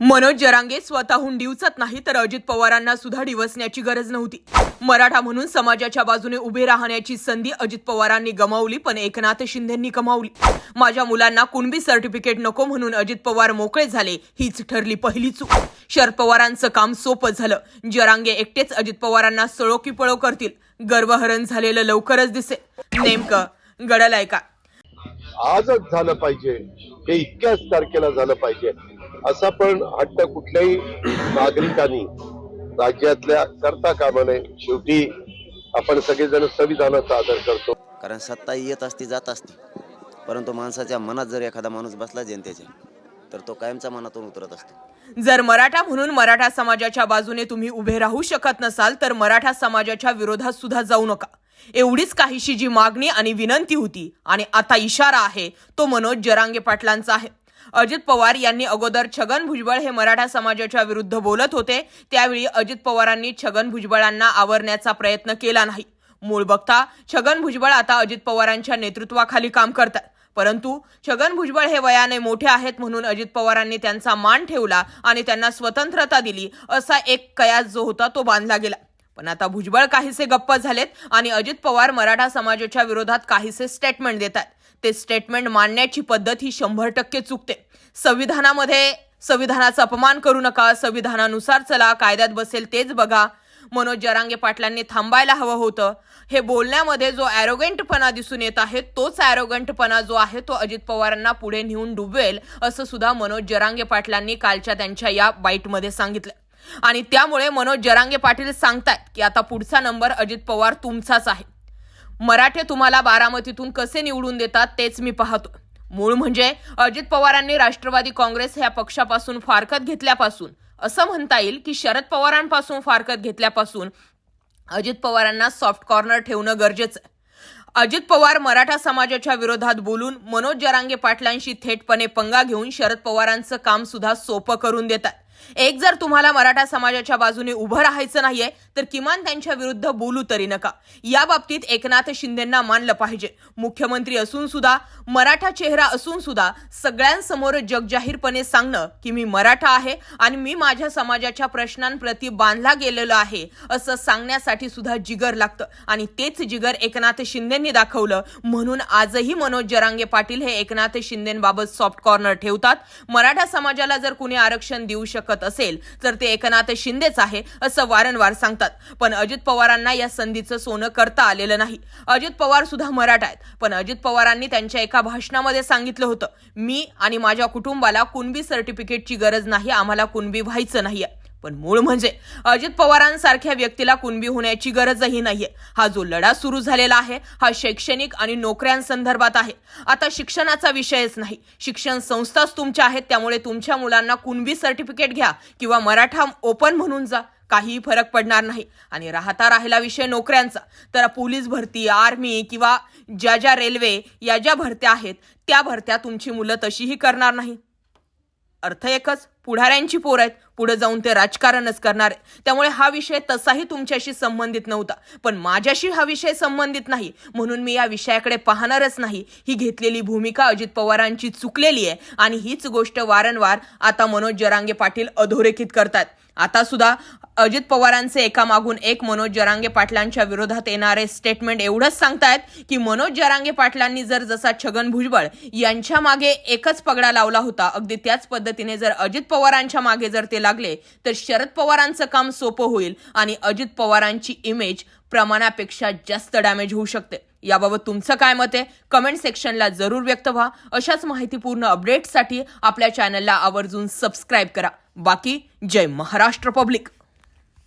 मनोज जरांगे स्वतःहून डिवचत नाही तर अजित पवारांना सुद्धा डिवसण्याची गरज नव्हती. मराठा म्हणून समाजाच्या बाजूने उभे राहण्याची संधी अजित पवारांनी गमावली पण एकनाथ शिंदेंनी कमावली माझ्या मुलांना कुणबी सर्टिफिकेट नको म्हणून अजित पवार मोकळे झाले हीच ठरली पहिली चूक. शरद पवारांचं काम सोपं झालं. जरांगे एकटेच अजित पवारांना सळो की पळो करतील. गर्वहरण झालेलं लवकरच दिसेल. नेमकं गडलाय का? आजच झालं पाहिजे. हे इतक्याच तारखेला झालं पाहिजे. असा पण हट्ट कुठल्याही नागरिकांनी राज्यातल्या करता कामा नये. शेवटी आपण सगळेजण संविधानाचा आदर करतो. कारण सत्ता येत असती जात असती. परंतु माणसाच्या मनात जर एखादा माणूस बसला जनतेच्या तर तो कायमचा मनातून उतरत असतो. जर मराठा म्हणून मराठा समाजाच्या बाजूने तुम्ही उभे राहू शकत नसाल तर मराठा समाजाच्या विरोधात सुद्धा जाऊ नका. एवढीच काहीशी जी मागणी आणि विनंती होती आणि आता इशारा आहे तो मनोज जरांगे पाटलांचा आहे. अजित पवार यांनी अगोदर छगन भुजबळ हे मराठा समाजाच्या विरुद्ध बोलत होते. त्यावेळी अजित पवारांनी छगन भुजबळांना आवरण्याचा प्रयत्न केला नाही. मूळ बघता छगन भुजबळ आता अजित पवारांच्या नेतृत्वाखाली काम करतात. परंतु छगन भुजबळ हे वयाने मोठे आहेत म्हणून अजित पवारांनी त्यांचा मान ठेवला आणि त्यांना स्वतंत्रता दिली असा एक कयास जो होता तो बांधला गेला. पण आता भुजबळ काहीसे गप्प झालेत आणि अजित पवार मराठा समाजाच्या विरोधात काहीसे स्टेटमेंट देतात. ते स्टेटमेंट मांडण्याची पद्धत ही शंभर टक्के चुकते. संविधानामध्ये संविधानाचा अपमान करू नका संविधानानुसार चला कायद्यात बसेल तेच बघा. मनोज जरांगे पाटलांनी थांबायला हवं होतं. हे बोलण्यामध्ये जो ॲरोगंटपणा दिसून येत आहे तोच ॲरोगंटपणा जो आहे तो अजित पवारांना पुढे नेऊन डुबवेल असं सुद्धा मनोज जरांगे पाटलांनी कालच्या त्यांच्या या बाईटमध्ये सांगितलं. आणि त्यामुळे मनोज जरांगे पाटील सांगतायत की आता पुढचा नंबर अजित पवार तुमचाच आहे. मराठे तुम्हाला बारामतीतून कसे निवडून देतात तेच मी पाहतो. मूळ म्हणजे अजित पवारांनी राष्ट्रवादी काँग्रेस ह्या पक्षापासून फारकत घेतल्यापासून असं म्हणता येईल की शरद पवारांपासून फारकत घेतल्यापासून अजित पवारांना सॉफ्ट कॉर्नर ठेवणं गरजेचं आहे. अजित पवार मराठा समाजाच्या विरोधात बोलून मनोज जरांगे पाटलांशी थेटपणे पंगा घेऊन शरद पवारांचं काम सुद्धा सोपं करून देतात. एक जर तुम्हाला मराठा समाजाच्या बाजूने उभं राहायचं नाहीये तर किमान त्यांच्या विरुद्ध बोलू तरी नका. या बाबतीत एकनाथ शिंदेंना मानलं पाहिजे. मुख्यमंत्री असून सुद्धा मराठा चेहरा असून सुद्धा सगळ्यांसमोर जगजाहीरपणे सांगणं की मी मराठा आहे आणि मी माझ्या समाजाच्या प्रश्नांप्रती बांधला गेलेलो आहे असं सांगण्यासाठी सुद्धा जिगर लागतं. आणि तेच जिगर एकनाथ शिंदेंनी दाखवलं. म्हणून आजही मनोज जरांगे पाटील हे एकनाथ शिंदेबाबत सॉफ्ट कॉर्नर ठेवतात. मराठा समाजाला जर कुणी आरक्षण देऊ शकत असेल तर ते एकनाथ शिंदेच आहे असं वारंवार सांगतात. पण अजित पवारांना या संधीचं सोनं करता आलेलं नाही. अजित पवार सुद्धा मराठा आहेत. पण अजित पवारांनी त्यांच्या एका भाषणामध्ये सांगितलं होतं मी आणि माझ्या कुटुंबाला कुणबी सर्टिफिकेटची गरज नाही आम्हाला कुणबी व्हायचं नाहीये. पण मूळ म्हणजे अजित पवारांसारख्या व्यक्तीला कुणबी होण्याची गरजही नाहीये. हा जो लढा सुरू झालेला आहे हा शैक्षणिक आणि नोकऱ्यांसंदर्भात आहे. आता शिक्षणाचा विषयच नाही. शिक्षण संस्थाच तुमच्या आहेत त्यामुळे तुमच्या मुलांना कुणबी सर्टिफिकेट घ्या किंवा मराठा ओपन म्हणून जा. काहीही फरक पडणार नाही. आणि राहता राहिला विषय नोकऱ्यांचा. तर पोलीस भरती आर्मी किंवा ज्या ज्या रेल्वे या ज्या भरत्या आहेत त्या भरत्या तुमची मुलं तशीही करणार नाही. अर्थ एकच. पुढाऱ्यांची पोर आहेत. पुढे जाऊन ते राजकारणच करणार त्यामुळे हा विषय तसाही तुमच्याशी संबंधित नव्हता. पण माझ्याशी हा विषय संबंधित नाही. म्हणून मी या विषयाकडे पाहणारच नाही. ही घेतलेली भूमिका अजित पवारांची चुकलेली आहे. आणि हीच गोष्ट वारंवार आता मनोज जरांगे पाटील अधोरेखित करतात आता सुद्धा अजित पवारांचे एका मागून एक मनोज जरांगे पाटलांच्या विरोधात येणारे स्टेटमेंट एवढंच सांगतायत की मनोज जरांगे पाटलांनी जर जसा छगन भुजबळ यांच्या मागे एकच पगडा लावला होता अगदी त्याच पद्धतीने जर अजित पवारांच्या मागे जर ते लागले तर शरद पवारांचं काम सोपं होईल आणि अजित पवारांची इमेज प्रमाणापेक्षा जास्त डॅमेज होऊ शकते. याबाबत तुमचं काय मत आहे? कमेंट सेक्शनला जरूर व्यक्त व्हा. अशाच माहितीपूर्ण अपडेट्ससाठी आपल्या चॅनलला आवर्जून सबस्क्राईब करा. बाकी जय महाराष्ट्र पब्लिक